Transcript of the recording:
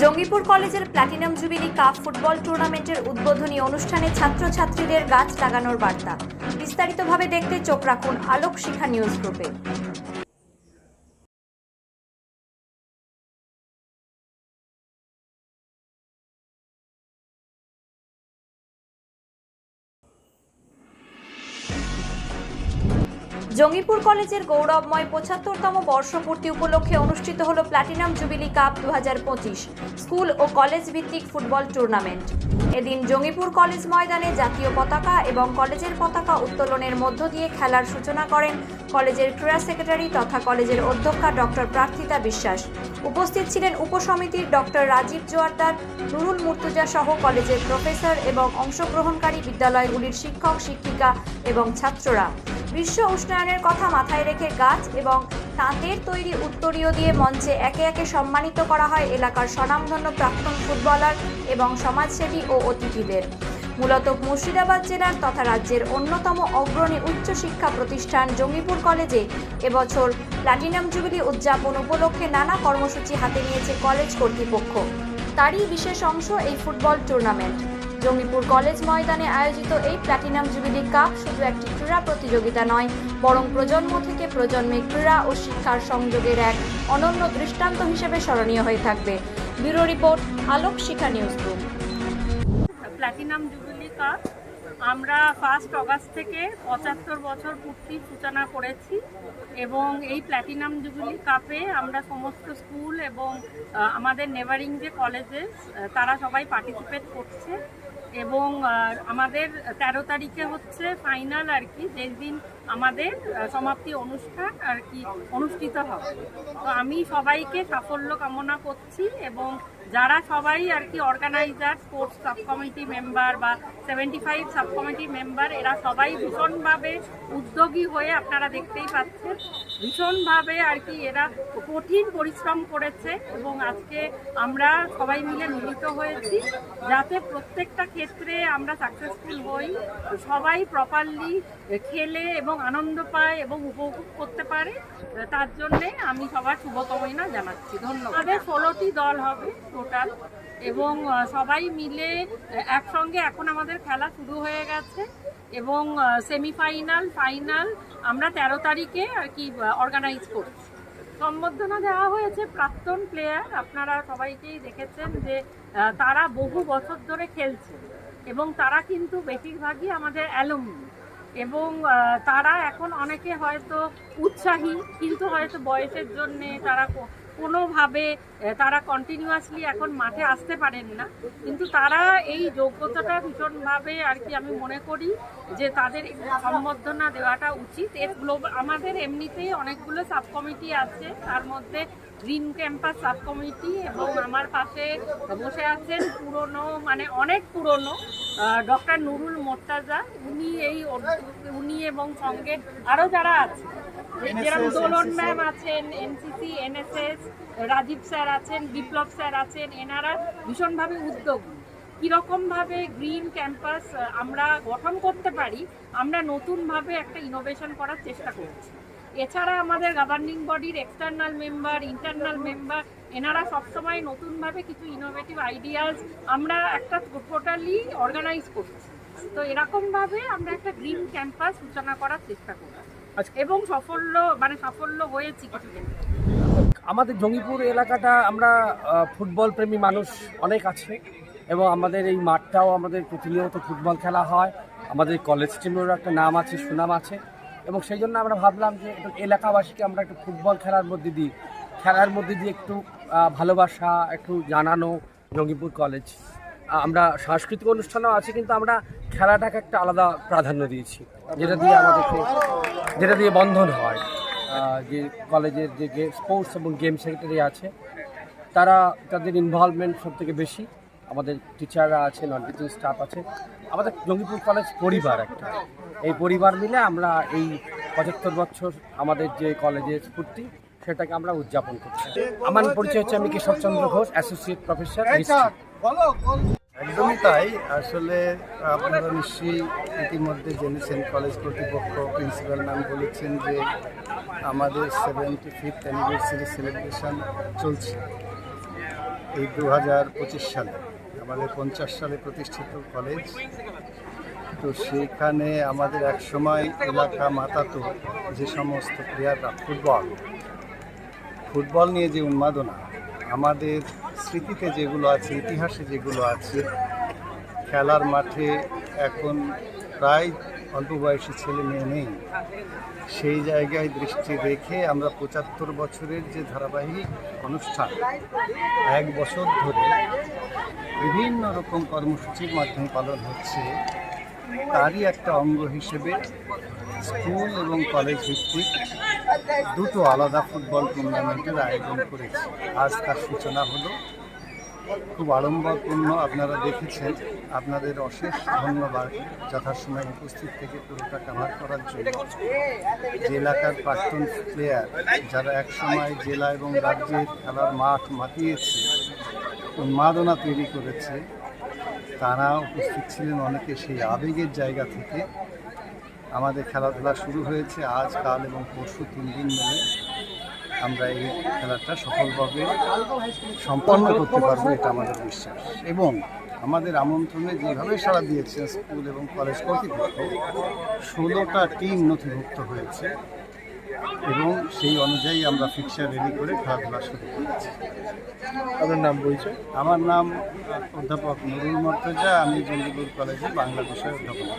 জঙ্গিপুর কলেজের platinum jubilee cup football টুর্নামেন্টের উদ্বোধনী অনুষ্ঠানে ছাত্রছাত্রীদের গাছ লাগানোর বার্তা। বিস্তারিতভাবে দেখতে চোখ রাখুন আলোক শিখা নিউজ গ্রুপে। জঙ্গিপুর কলেজের গৌরবময় পঁচাত্তরতম বর্ষপূর্তি উপলক্ষে অনুষ্ঠিত হল প্ল্যাটিনাম জুবিলি কাপ দু হাজার পঁচিশ স্কুল ও কলেজ ভিত্তিক ফুটবল টুর্নামেন্ট। এদিন জঙ্গিপুর কলেজ ময়দানে জাতীয় পতাকা এবং কলেজের পতাকা উত্তোলনের মধ্য দিয়ে খেলার সূচনা করেন কলেজের ক্রীড়া সেক্রেটারি তথা কলেজের অধ্যক্ষা ডক্টর প্রার্থিতা বিশ্বাস। উপস্থিত ছিলেন উপসমিতির ডক্টর রাজীব জোয়ারদার, নুরুল মুর্তুজা সহ কলেজের প্রফেসর এবং অংশগ্রহণকারী বিদ্যালয়গুলির শিক্ষক, শিক্ষিকা এবং ছাত্ররা। বিশ্ব উষ্ণায়নের কথা মাথায় রেখে গাছ এবং তাঁতের তৈরি উত্তরীয় দিয়ে মঞ্চে একে একে সম্মানিত করা হয় এলাকার স্বনামধন্য প্রাক্তন ফুটবলার এবং সমাজসেবী ও অতিথিদের। মূলত মুর্শিদাবাদ জেলার তথা রাজ্যের অন্যতম অগ্রণী উচ্চশিক্ষা প্রতিষ্ঠান জঙ্গিপুর কলেজে এবছর প্ল্যাটিনাম জুবিলি উদযাপন উপলক্ষে নানা কর্মসূচি হাতে নিয়েছে কলেজ কর্তৃপক্ষ। তারই বিশেষ অংশ এই ফুটবল টুর্নামেন্ট। জঙ্গিপুর কলেজ ময়দানে আয়োজিত এই প্ল্যাটিনাম জুবিলি কাপ শুধু একটি ক্রীড়া প্রতিযোগিতা নয়, বরং প্রজন্ম থেকে প্রজন্মে ক্রীড়া ও শিক্ষার সংযোগের এক অনন্য দৃষ্টান্ত হিসেবে স্মরণীয় হয়ে থাকবে। Bureau report Alok Shikha news group platinum jubilee cup. আমরা ফার্স্ট অগাস্ট থেকে পঁচাত্তর বছর পূর্তির সূচনা করেছি এবং এই প্ল্যাটিনাম জুবিলি কাপে আমরা সমস্ত স্কুল এবং আমাদের নেবারিং যে কলেজেস তারা সবাই পার্টিসিপেট করছে এবং আমাদের তেরো তারিখে হচ্ছে ফাইনাল আর কি যেদিন আমাদের সমাপ্তি অনুষ্ঠান আর কি, অনুষ্ঠিত হবে। তো আমি সবাইকে সাফল্য কামনা করছি এবং যারা সবাই আর কি organiser sports sub committee member বা seventy five sub committee member এরা সবাই ভীষণভাবে উদ্যোগী হয়ে আপনারা দেখতেই পাচ্ছেন। ভীষণভাবে আর কি এরা কঠিন পরিশ্রম করেছে এবং আজকে আমরা সবাই মিলে মিলিত হয়েছি যাতে প্রত্যেকটা ক্ষেত্রে আমরা সাকসেসফুল হই, সবাই প্রপারলি খেলে এবং আনন্দ পায় এবং উপভোগ করতে পারে। তার জন্যে আমি সবার শুভকামনা জানাচ্ছি। ধন্যবাদ। ষোলোটি দল হবে। টোটাল এবং সবাই মিলে একসঙ্গে এখন আমাদের খেলা শুরু হয়ে গেছে এবং সেমিফাইনাল ফাইনাল আমরা তেরো তারিখে আর কি অর্গানাইজ করছি। সম্বর্ধনা দেওয়া হয়েছে প্রাক্তন প্লেয়ার আপনারা সবাইকেই দেখেছেন যে তারা বহু বছর ধরে খেলছে এবং তারা কিন্তু বেশিরভাগই আমাদের অ্যালুমনি এবং তারা এখন অনেকে হয়তো উৎসাহী, কিন্তু হয়তো বয়সের জন্যে তারা কোনোভাবে তারা কন্টিনিউয়াসলি এখন মাঠে আসতে পারেন না। কিন্তু তারা এই যোগ্যতাটা ভীষণভাবে আর কি আমি মনে করি যে তাদের সম্বর্ধনা দেওয়াটা উচিত। এর গ্লোবাল আমাদের এমনিতেই অনেকগুলো সাব কমিটি আছে। তার মধ্যে গ্রিন ক্যাম্পাস সাব কমিটি এবং আমার পাশে বসে আছেন পুরনো মানে অনেক পুরনো ডক্টর নুরুল মোর্তাজা। উনি এই উনি এবং সঙ্গে আরও যারা আছে যেরকম দোলন ম্যাম আছেন এনসিসি এনএসএস রাজীব স্যার আছেন বিপ্লব স্যার আছেন এনারা ভীষণভাবে উদ্যোগী। কীরকমভাবে গ্রিন ক্যাম্পাস আমরা গঠন করতে পারি আমরা নতুনভাবে একটা ইনোভেশন করার চেষ্টা করছি। এছাড়া আমাদের গভর্নিং বডির এক্সটার্নাল মেম্বার ইন্টারনাল মেম্বার এনারা সবসময় নতুনভাবে কিছু ইনোভেটিভ আইডিয়াস আমরা একটা টোটালি অর্গানাইজ করছি। তো এরকমভাবে আমরা একটা গ্রিন ক্যাম্পাস সূচনা করার চেষ্টা করছি। এবং সাফল্য মানে সাফল্য হয়েছি আমাদের জঙ্গিপুর এলাকাটা আমরা ফুটবল প্রেমী মানুষ অনেক আছে এবং আমাদের এই মাঠটাও আমাদের প্রতিনিয়ত ফুটবল খেলা হয়। আমাদের কলেজ টিমেরও একটা নাম আছে সুনাম আছে। এবং সেই জন্য আমরা ভাবলাম যে একটু এলাকাবাসীকে আমরা একটু ফুটবল খেলার মধ্যে দিই খেলার মধ্যে দিয়ে একটু ভালোবাসা একটু জানানো জঙ্গিপুর কলেজ আমরা সাংস্কৃতিক অনুষ্ঠানও আছে, কিন্তু আমরা খেলাটাকে একটা আলাদা প্রাধান্য দিয়েছি। যেটা দিয়ে আমাদেরকে, যেটা দিয়ে বন্ধন হয়। যে কলেজের যে স্পোর্টস এবং গেম সেক্রেটারি আছে, তারা, তাদের ইনভলভমেন্ট সব থেকে বেশি। আমাদের টিচাররা আছে নন টিচিং স্টাফ আছে। আমাদের জঙ্গিপুর কলেজ পরিবার একটা। এই পরিবার মিলে আমরা এই পঁচাত্তর বছর আমাদের যে কলেজের স্ফূর্তি, সেটাকে আমরা উদযাপন করছি। আমার পরিচয় হচ্ছে আমি কেশবচন্দ্র ঘোষ অ্যাসোসিয়েট প্রফেসর একদমই তাই। আসলে আপনারা নিশ্চয়ই ইতিমধ্যে জেনেছেন, কলেজ কর্তৃপক্ষ প্রিন্সিপাল ম্যাম বলেছেন যে আমাদের সেভেন্টি ফিফথ অ্যানিভার্সারি সেলিব্রেশন চলছে। এই দু হাজার পঁচিশ সালে আমাদের পঞ্চাশ সালে প্রতিষ্ঠিত কলেজ। তো সেখানে আমাদের এক সময় এলাকা মাতাতো যে সমস্ত প্লেয়াররা ফুটবল। ফুটবল নিয়ে যে উন্মাদনা, আমাদের স্মৃতিতে যেগুলো আছে, ইতিহাসে যেগুলো আছে, খেলার মাঠে এখন প্রায় অল্প বয়সী ছেলে মেয়ে নেই। সেই জায়গায় দৃষ্টি রেখে আমরা পঁচাত্তর বছরের যে ধারাবাহিক অনুষ্ঠান, এক বছর ধরে বিভিন্ন রকম কর্মসূচির মাধ্যমে পালন হচ্ছে, তারই একটা অঙ্গ হিসেবে স্কুল এবং কলেজ ভিত্তিক দুটো আলাদা ফুটবল টুর্নামেন্টের আয়োজন করেছি। আজ তার সূচনা হলো, খুব আড়ম্বরপূর্ণ আপনারা দেখেছেন, আপনাদের অশেষ ধন্যবাদ যথাসময়ে উপস্থিত থেকে পুরোটা কাভার করার জন্য। যে এলাকার প্রাক্তন প্লেয়ার যারা একসময় জেলা এবং রাজ্যের খেলার মাঠ মাতিয়েছে, উন্মাদনা তৈরি করেছে, তারা উপস্থিত ছিলেন অনেকে সেই আবেগের জায়গা থেকে। আমাদের খেলাধুলা শুরু হয়েছে আজ কাল এবং পরশু তিন দিন মিলে। আমরা এই খেলাটা সফলভাবে সম্পন্ন করতে পারব এটা আমাদের বিশ্বাস। এবং আমাদের আমন্ত্রণে যেভাবে সাড়া দিয়েছেন স্কুল এবং কলেজ কর্তৃপক্ষ ষোলোটা টিম নথিভুক্ত হয়েছে এবং সেই অনুযায়ী আমরা ফিক্সার রেডি করে খেলাধুলা শুরু করেছি। আপনার নাম বলছে আমার নাম অধ্যাপক নুরুল মর্তজা আমি জঙ্গিপুর কলেজে বাংলা বিষয়ে অধ্যাপক।